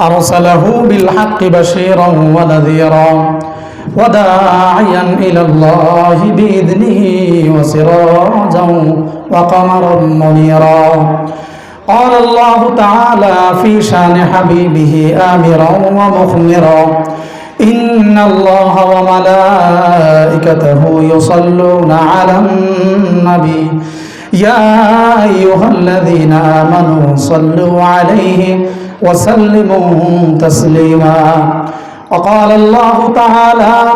أرسله بالحق بشيرا ونذيرا وداعيا إلى الله بإذنه وسراجا وقمرا منيرا قال الله تعالى في شان حبيبه آمرا ومخمرا إن الله وملائكته يصلون على النبي يا أيها الذين آمنوا صلوا عليه وسلموا تسليما. وقال الله تعالى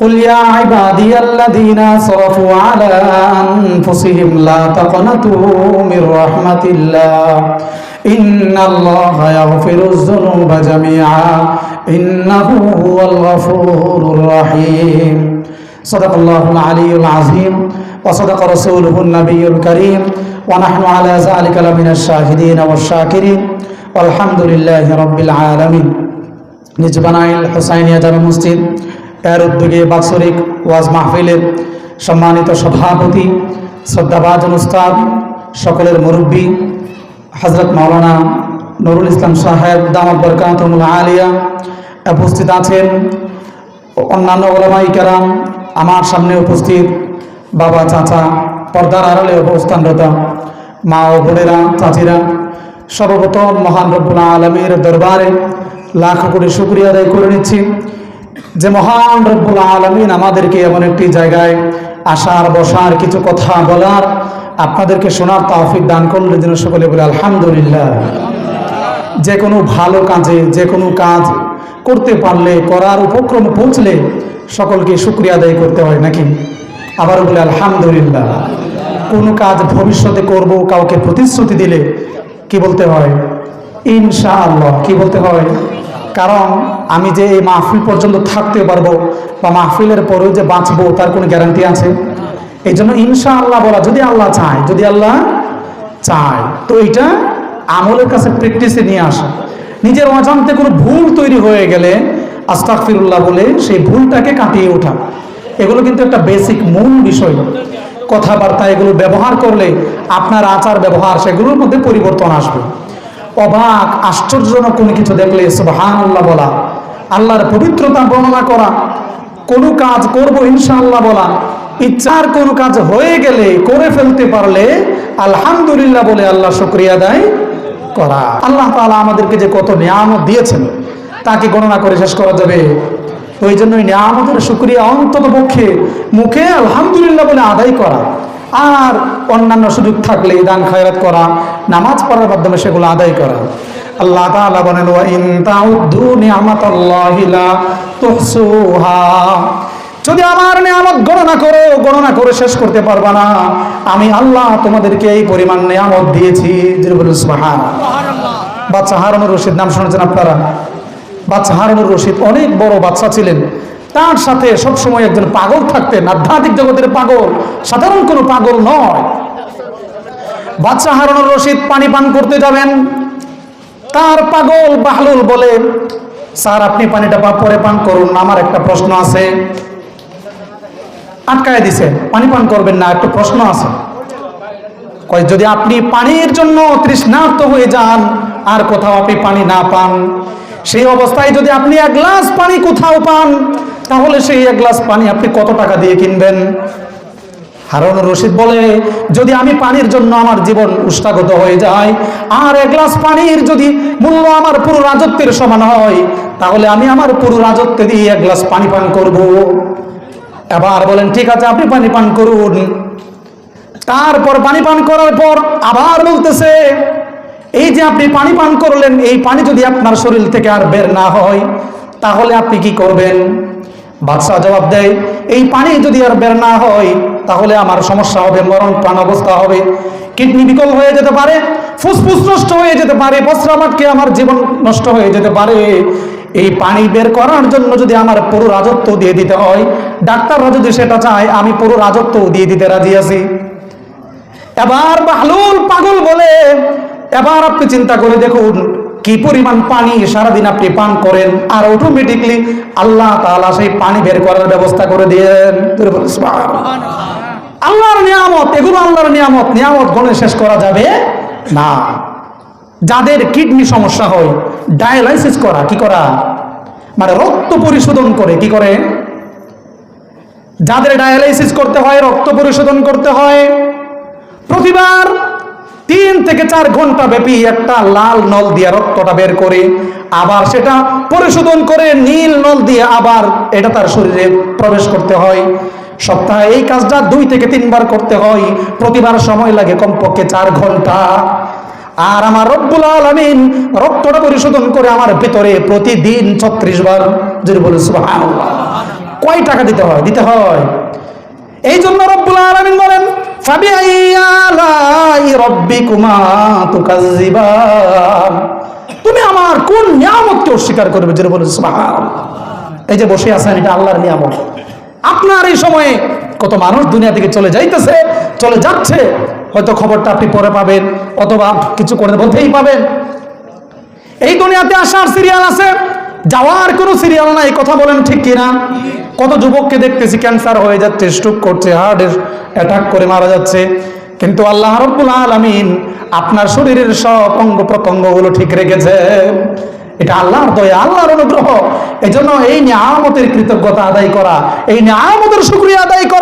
قل يا عبادي الذين اسرفوا على أنفسهم لا تقنطوا من رحمة الله. إن الله يغفر الذنوب جميعا. إنه هو الغفور الرحيم. صدق الله العلي العظيم. وصدق رسوله النبي الكريم. ونحن على ذلك لمن الشاهدين والشاكرين. আলহামদুলিল্লাহ রব্বিল আলমিন। নিজবানাইল হোসাইনিয়া জামে মসজিদ, এর উদ্যোগে বাৎসরিক ওয়াজ মাহফিলের সম্মানিত সভাপতি শ্রদ্ধাবাদ উস্তাদ, সকলের মুরব্বী হজরত মৌলানা নরুল ইসলাম সাহেব, দামত বরকাতমুল আলিয়া উপস্থিত আছেন। অন্যান্য ওলামাইকারাম আমার সামনে উপস্থিত বাবা, চাচা, পর্দার আড়ালে অবস্থানরত মা ও বোনেরা, চাচিরা সর্বপ্রথম মহান রব্বুল আলমীর দরবারে লাখ কোটি শুক্রিয়া আদায় করে নিচ্ছি যে মহান রব্বুল আলমিন আমাদেরকে এমন একটি জায়গায় আসার, বসার, কিছু কথা বলার আপনাদেরকে শোনার তৌফিক দান করলে যেন সকলে বলে আলহামদুলিল্লাহ। যে কোনো ভালো কাজে, যে কোনো কাজ করতে পারলে, করার উপক্রম পৌঁছলে সকলকে শুক্রিয়া আদায় করতে হয় নাকি? আবার বলে আলহামদুলিল্লাহ। কোনো কাজ ভবিষ্যতে করব, কাউকে প্রতিশ্রুতি দিলে কি বলতে হয়? ইনশাআল্লাহ, কি বলতে হয়? কারণ আমি যে এই মাহফিল পর্যন্ত থাকতে পারব বা মাহফিলের পরেও যে বাঁচবো, তার কোনো গ্যারান্টি আছে? এই জন্য ইনশাআল্লাহ বলা, যদি আল্লাহ চায়, যদি আল্লাহ চায়, তো এইটা আমলের কাছে প্র্যাকটিসে নিয়ে আসা। নিজের অজান্তে কোনো ভুল তৈরি হয়ে গেলে আস্তাকফিরুল্লাহ বলে সেই ভুলটাকে কাটিয়ে ওঠা। এগুলো কিন্তু একটা বেসিক মূল বিষয়। কথাবার্তা এগুলো ব্যবহার করলে আপনার আচার ব্যবহার সেগুলোর মধ্যে পরিবর্তন আসবে। অবাক, আশ্চর্যজনক কোনো কিছু দেখলে সুবহান আল্লাহ বলা, আল্লাহর পবিত্রতা বর্ণনা করা, কোনো কাজ করব ইনশাআল্লাহ বলা, ইচ্ছার কোনো কাজ হয়ে গেলে করে ফেলতে পারলে আলহামদুলিল্লাহ বলে আল্লাহ শুক্রিয়া দেয় করা। আল্লাহ তাআলা আমাদেরকে যে কত নিয়ামত দিয়েছেন, তাকে গণনা করে শেষ করা যাবে। ওই জন্য ওই নিয়ামতের শুক্রিয়া অন্তত পক্ষে মুখে আলহামদুলিল্লাহ বলে আদায় করা। আর অন্যান্য সুযোগ থাকলে দান, খায়রাত করা, নামাজ পড়ার মাধ্যমে সেগুলো আদায় করা। আল্লাহ তাআলা বলেন ওয়া ইন তাউদ্দু যদি আমার নিয়ামত গণনা করো, গণনা করে শেষ করতে পারবা না, আমি আল্লাহ তোমাদেরকে এই পরিমাণ নিয়ামত দিয়েছি। বাচ্চা হারুনুর রশিদ নাম শুনেছেন আপনারা? বাচ্চা হারুনুর রশিদ অনেক বড় বাচ্চা ছিলেন। তার সাথে সবসময় একজন পাগল থাকতেন, আধ্যাত্মিক জগতের পাগল। সাধারণ কোনো পাগল নয়। বাচ্চা হারানোর রশিদ পানি পান করতে যাবেন। তার পাগল বাহলুল বলে, স্যার, আপনি পানিটা পরে পান করুন, আমার একটা প্রশ্ন আছে। আটকায় দিছে, পানি পান করবেন না, একটা প্রশ্ন আছে। কয়, যদি আপনি পানির জন্য তৃষ্ণার্ত হয়ে যান, আর কোথাও আপনি পানি না পান সেই অবস্থায় যদি আপনি এক গ্লাস পানি কোথাও পান, তাহলে সেই এক গ্লাস পানি আপনি কত টাকা দিয়ে কিনবেন? হারুন রশিদ বলে, যদি আমি পানির জন্য আমার জীবন উষ্ঠাগত হয়ে যায়, আর এক গ্লাস পানির যদি মূল্য আমার পুরো রাজত্বের সমান হয়, তাহলে আমি আমার পুরো রাজত্বে দিয়ে এক গ্লাস পানি পান করব। এবার বলেন, ঠিক আছে, আপনি পানি পান করুন। তারপর পানি পান করার পর আবার বলতেছে এই যে আপনি পানি পান করলেন, এই পানি যদি আপনার শরীর থেকে আর বের না হয়, তাহলে আপনি কি করবেন? বাদশাহ জবাব দেয়, এই পানি যদি আর বের না হয়, তাহলে আমার সমস্যা হবে, মরণ প্রাণ অবস্থা হবে। কিডনি বিকল হয়ে যেতে পারে, ফুসফুস নষ্ট হয়ে যেতে পারে প্রস্রাব আমার জীবন নষ্ট হয়ে যেতে পারে। এই পানি বের করার জন্য যদি আমার পুরো রাজত্ব দিয়ে দিতে হয়, ডাক্তাররা যদি সেটা চায়, আমি পুরো রাজত্ব দিয়ে দিতে রাজি আছি। এবার বাহলুল পাগল বলে এবার আপনি চিন্তা করে দেখুন, কি পরিমাণ পানি সারাদিন আপনি পান করেন, আর অটোমেটিকলি আল্লাহ তাআলা সেই পানি বের করার ব্যবস্থা করে দিয়েন। আল্লাহর নিয়ামত, এগুলো আল্লাহর নিয়ামত নিয়ামত গণে শেষ করা যাবে না। যাদের কিডনি সমস্যা হয়, ডায়ালাইসিস করা, কি করা? মানে রক্ত পরিশোধন করে, কি করে? যাদের ডায়ালাইসিস করতে হয়, রক্ত পরিশোধন করতে হয়। প্রতিবার তিন থেকে চার ঘণ্টা ব্যাপী একটা লাল নল দিয়ে রক্তটা বের করে, আবার সেটা পরিশোধন করে নীল নল দিয়ে আবার এটা তার শরীরে প্রবেশ করতে হয়। সপ্তাহে এই কাজটা দুই থেকে তিনবার করতে হয়, প্রতিবার সময় লাগে কমপক্ষে চার ঘণ্টা। আর আমার রব্বুল আলমিন রক্তটা পরিশোধন করে আমার ভেতরে প্রতিদিন ছত্রিশ বার যদি বলে। কয় টাকা দিতে হয়? দিতে হয়। এই জন্য রব্বুল আলামিন বলেন তুমি আমার কোন নিয়ামতকে অস্বীকার করবে? যেটা বলে এই যে বসে আছেন, এটা আল্লাহর নিয়ামত। আপনার এই সময়ে কত মানুষ দুনিয়া থেকে চলে যাইতেছে, চলে যাচ্ছে। হয়তো খবরটা আপনি পরে পাবেন, অথবা কিছু করে বলতেই পাবেন। এই দুনিয়াতে আসার সিরিয়াল আছে যাওয়ার কোনো সিরিয়াল নাই, কথা বলেন ঠিক কিনা? কত যুবককে দেখতেছি ক্যান্সার হয়ে যাচ্ছে স্ট্রোক করছে হার্টের অ্যাটাক করে মারা যাচ্ছে। কিন্তু আল্লাহ রব্বুল আলামিন আপনার শরীরের সব অঙ্গ প্রত্যঙ্গগুলো ঠিক রেখেছে। এটা আল্লাহর দয়া, আল্লাহর অনুগ্রহ। এজন্য এই নিয়ামতের কৃতজ্ঞতা আদায় করা, এই নিয়ামতের শুক্রিয়া আদায় করা